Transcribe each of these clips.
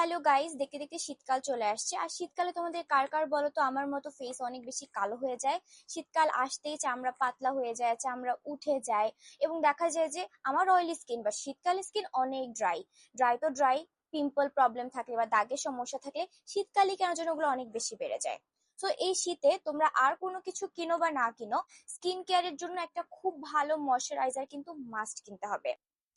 Hello guys দেখতে দেখতে শীতকাল চলে আসছে। আর শীতকালে তোমাদের কার কার বলো তো? আমার মতো ফেস অনেক বেশি কালো হয়ে যায়। শীতকাল আসতেই চামড়া পাতলা হয়ে যায়, চামড়া উঠে যায় এবং দেখা যায় যে আমার অয়েলি স্কিন বা শীতকালে স্কিন অনেক ড্রাই ড্রাই তো ড্রাই পিম্পল প্রবলেম থাকলে বা দাগের সমস্যা থাকলে শীতকালে কেন যেন ওগুলো অনেক বেশি বেড়ে যায়। তো এই শীতে তোমরা আর কোনো কিছু কিনো বা না কিনো স্কিন কেয়ারের জন্য একটা খুব ভালো ময়শ্চারাইজার কিন্তু মাস্ট কিনতে হবে।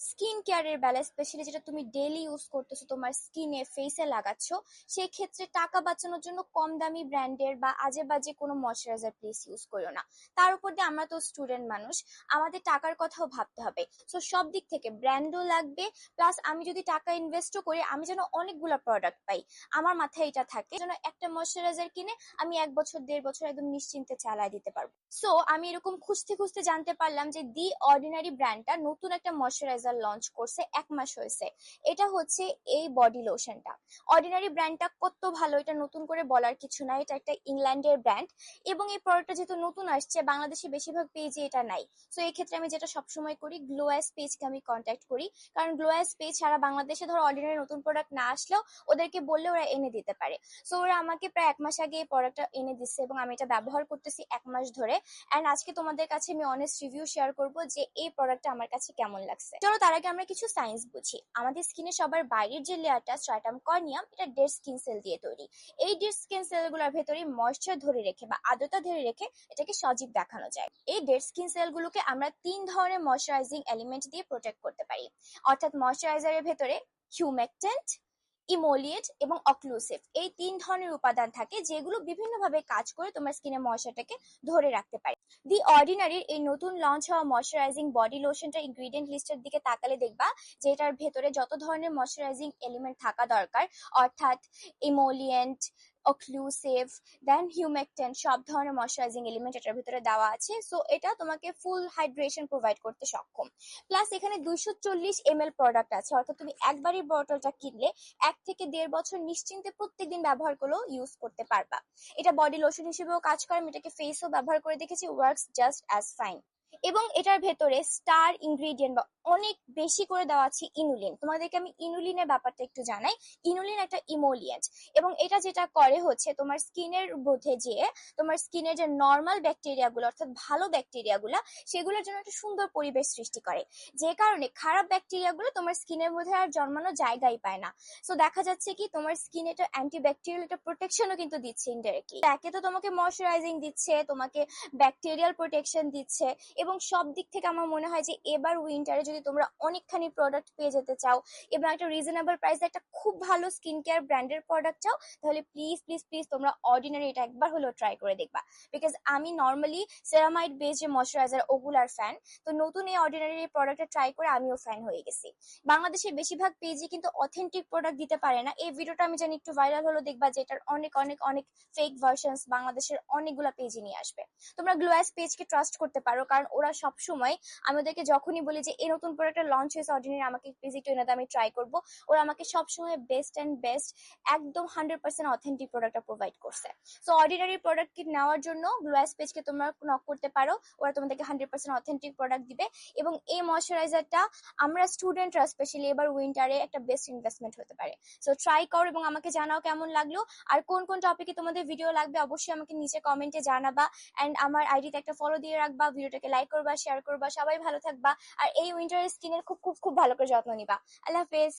স্কিন কেয়ারের বেলা স্পেশালি যেটা তুমি ডেলি ইউজ করতেছো, তোমার স্কিনে ফেসে লাগাচ্ছ সেই ক্ষেত্রে টাকা বাঁচানোর জন্য কম দামি ব্র্যান্ডের বা আজে বাজে কোনো ময়শ্চারাইজার প্লিজ ইউজ করো না। তার উপর দিয়ে আমরা তো স্টুডেন্ট মানুষ, আমাদের টাকার কথাও ভাবতে হবে। সো সব দিক থেকে ব্র্যান্ডও লাগবে প্লাস আমি যদি টাকা ইনভেস্টও করি, আমি যেন অনেকগুলো প্রোডাক্ট পাই। আমার মাথায় এটা থাকে, যেন একটা ময়শ্চারাইজার কিনে আমি এক বছর, দেড় বছর একদম নিশ্চিন্তে চালায় দিতে পারব। সো আমি এরকম খুঁজতে খুঁজতে জানতে পারলাম যে দি অর্ডিনারি ব্র্যান্ডটা নতুন একটা ময়শ্চারাইজার লঞ্চ করছে এক মাস হয়েছে। এটা হচ্ছে এই বডি লোশনটা অর্ডিনারি ব্র্যান্ডটা কত ভালো, এটা নতুন করে বলার কিছু নাই। এটা একটা ইংল্যান্ডের ব্র্যান্ড এবং এই প্রোডাক্টটা যেহেতু নতুন আসছে, বাংলাদেশে বেশিরভাগ পেজে এটা নাই। সো এই ক্ষেত্রে আমি যেটা সবসময় করি গ্লোয়াস পেজকে আমি কন্ট্যাক্ট করি। কারণ গ্লোয়াস পেজ সারা বাংলাদেশে ধরো অর্ডিনারি নতুন প্রোডাক্ট না আসলেও ওদেরকে বললে ওরা এনে দিতে পারে। সো ওরা আমাকে প্রায় এক মাস আগে এই প্রোডাক্টটা এনে দিচ্ছে এবং আমি এটা ব্যবহার করতেছি এক মাস ধরে। অ্যান্ড আজকে তোমাদের কাছে আমি অনেস্ট রিভিউ শেয়ার করব যে এই প্রোডাক্টটা আমার কাছে কেমন লাগছে। চলো তার আগে আমরা কিছু সায়েন্স বুঝি। আমাদের স্কিনে সবার বাইরের যে লেয়ারটা স্ট্রাটাম কর্নিয়াম এটা ডেড স্কিন সেল দিয়ে তৈরি। এই ডেড স্কিন সেলগুলোর ভেতরে ময়শ্চার ধরে রেখে বা আদ্রতা ধরে রেখে এটাকে সজীব দেখানো যায়। এই ডেড স্কিন সেলগুলোকে আমরা তিন ধরনের ময়শ্চারাইজিং এলিমেন্ট দিয়ে প্রোটেক্ট করতে পারি। অর্থাৎ ময়শ্চারাইজারের ভেতরে হিউমেকটেন্ট ইমোলিয়েট এবং অক্লুসিভ। এই তিন ধরনের উপাদান থাকে যেগুলো বিভিন্নভাবে কাজ করে তোমার স্কিনের ময়শ্চারটাকে ধরে রাখতে পারে। দি অর্ডিনারির এই নতুন লঞ্চ হওয়া ময়শ্চারাইজিং বডি লোশনটা ইনগ্রিডিয়েন্ট লিস্টের দিকে তাকালে দেখবা যে এটার ভেতরে যত ধরনের ময়শ্চারাইজিং এলিমেন্ট থাকা দরকার, অর্থাৎ ইমোলিয়েন্ট অক্লুসিভ দেন হিউমেকটেন্ট সব ধরনের ময়শ্চারাইজিং এলিমেন্ট এটার ভিতরে দেওয়া আছে। সো এটা তোমাকে ফুল হাইড্রেশন প্রোভাইড করতে সক্ষম। প্লাস এখানে দুইশো চল্লিশ এম এল প্রোডাক্ট আছে। অর্থাৎ তুমি একবারই বটলটা কিনলে, এক থেকে দেড় বছর নিশ্চিন্তে প্রত্যেকদিন ব্যবহার করলেও ইউজ করতে পারবা। এটা বডি লোশন হিসেবেও কাজ করে, আমি এটাকে ফেসও ব্যবহার করে দেখেছি ওয়ার্কস জাস্ট অ্যাজ ফাইন এবং এটার ভেতরে স্টার ইনগ্রিডিয়েন্ট বা অনেক বেশি করে দেওয়া আছে ইনুলিন তোমাদেরকে আমি ইনুলিনের ব্যাপারটা একটু জানাই। ইনুলিন একটা ইমোলিয়েন্ট এবং এটা যেটা করে হচ্ছে তোমার স্কিনের মধ্যে যে তোমার স্কিনের যে নর্মাল ব্যাকটেরিয়াগুলো অর্থাৎ ভালো ব্যাকটেরিয়াগুলো সেগুলোর জন্য একটা সুন্দর পরিবেশ সৃষ্টি করে। যে কারণে খারাপ ব্যাকটেরিয়াগুলো তোমার স্কিনের মধ্যে আর জন্মানো জায়গাই পায় না। সো দেখা যাচ্ছে কি তোমার স্কিনে একটা অ্যান্টিব্যাকটেরিয়াল একটা প্রোটেকশনও কিন্তু দিচ্ছে ইনডাইরেক্টলি একে তো তোমাকে ময়শ্চারাইজিং দিচ্ছে, তোমাকে ব্যাকটেরিয়াল প্রোটেকশন দিচ্ছে এবং সব দিক থেকে আমার মনে হয় যে এবার উইন্টারে যদি তোমরা অনেকখানি প্রোডাক্ট পেয়ে যেতে চাও এবং একটা রিজনেবল প্রাইসে একটা খুব ভালো স্কিন কেয়ার ব্র্যান্ডের প্রোডাক্ট চাও, তাহলে প্লিজ প্লিজ প্লিজ তোমরা অর্ডিনারি এটা একবার হলেও ট্রাই করে দেখবা। বিকজ আমি নর্মালি সেরামাইড বেস যে ময়শ্চারাইজার ওগুলার ফ্যান তো নতুন এই অর্ডিনারি প্রোডাক্টটা ট্রাই করে আমিও ফ্যান হয়ে গেছি। বাংলাদেশে বেশিরভাগ পেজই কিন্তু অথেন্টিক প্রোডাক্ট দিতে পারে না। এই ভিডিওটা আমি জানি একটু ভাইরাল হলো দেখবা যে এটার অনেক অনেক অনেক ফেক ভার্সনস বাংলাদেশের অনেকগুলো পেজে নিয়ে আসবে। তোমরা গ্লোয়াস পেজকে ট্রাস্ট করতে পারো, কারণ ওরা সব সময় আমাদেরকে যখনই বলি যে এই নতুন প্রোডাক্টটা লঞ্চ হয়েছে অর্ডিনারি আমাকে প্লিজ একটু এনে আমি ট্রাই করব। ওরা আমাকে সবসময় বেস্ট অ্যান্ড বেস্ট একদম হান্ড্রেড পার্সেন্ট অথেন্টিক প্রোডাক্টটা প্রোভাইড করছে। সো অর্ডিনারি প্রোডাক্ট কিট নেওয়ার জন্য গ্লোয়াস পেজকে তোমরা নক করতে পারো, ওরা তোমাদেরকে হান্ড্রেড পার্সেন্ট অথেন্টিক প্রোডাক্ট দিবে এবং এই ময়শ্চারাইজারটা আমরা স্টুডেন্টরা স্পেশালি এবার উইন্টারে একটা বেস্ট ইনভেস্টমেন্ট হতে পারে। সো ট্রাই করো এবং আমাকে জানাও কেমন লাগল। আর কোন কোন টপিকে তোমাদের ভিডিও লাগবে, অবশ্যই আমাকে নিচে কমেন্টে জানাবা। অ্যান্ড আমার আইডিতে একটা ফলো দিয়ে রাখবা ভিডিওটাকে লাইক করবা শেয়ার করবা, সবাই ভালো থাকবা। আর এই উইন্টার স্কিনের খুব খুব খুব ভালো করে যত্ন নিবা। আল্লাহ হাফেজ।